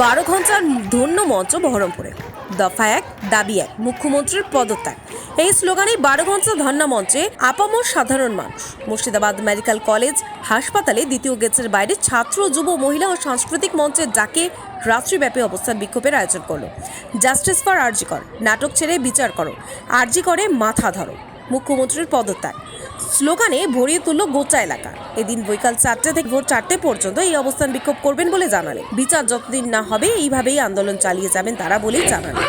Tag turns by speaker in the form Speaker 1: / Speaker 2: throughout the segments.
Speaker 1: বারো ঘণ্টার ধন্য মঞ্চ বহরমপুরে। দফা এক দাবি এক, মুখ্যমন্ত্রীর পদত্যাগ। এই স্লোগানেই বারো ঘণ্টা ধর্ণা মঞ্চে আপামর সাধারণ মানুষ। মুর্শিদাবাদ মেডিকেল কলেজ হাসপাতালে দ্বিতীয় গেটের বাইরে ছাত্র, যুব, মহিলা ও সাংস্কৃতিক মঞ্চের ডাকে রাত্রিব্যাপী অবস্থান বিক্ষোভের আয়োজন করল। জাস্টিস ফর আরজি কর নাটক ছেড়ে বিচার করো আরজি করে মাথা ধরো, মুখ্যমন্ত্রীর পদত্যাগ। স্লোগানে ভরিয়ে তুলল গোচা এলাকা। এদিন বৈকাল চারটে থেকে ভোর চারটে পর্যন্ত এই অবস্থান বিক্ষোভ করবেন বলে জানালেন। বিচার যতদিন না হবে, এইভাবেই আন্দোলন চালিয়ে যাবেন তারা বলেই জানালেন।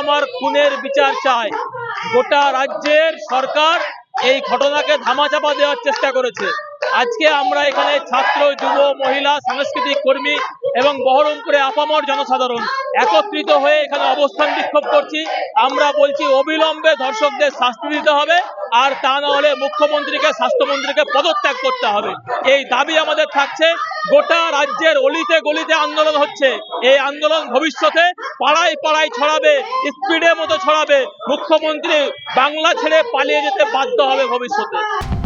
Speaker 2: তিলোত্তমার খুনের বিচার চায় গোটা রাজ্যের সরকার এই ঘটনাকে ধামাচাপা দেওয়ার চেষ্টা করেছে। আজকে আমরা এখানে ছাত্র, যুব, মহিলা, সাংস্কৃতিক কর্মী এবং বহরমপুরে আপামর জনসাধারণ একত্রিত হয়ে এখানে অবস্থান বিক্ষোভ করছি। আমরা বলছি, অবিলম্বে ধর্ষকদের শাস্তি দিতে হবে, আর তা না হলে মুখ্যমন্ত্রীকে, স্বাস্থ্যমন্ত্রীকে পদত্যাগ করতে হবে। এই দাবি আমাদের থাকছে। গোটা রাজ্যের অলিতে গলিতে আন্দোলন হচ্ছে। এই আন্দোলন ভবিষ্যতে পাড়ায় পাড়ায় ছড়াবে, স্পিডের মতো ছড়াবে। মুখ্যমন্ত্রী বাংলা ছেড়ে পালিয়ে যেতে বাধ্য হবে ভবিষ্যতে।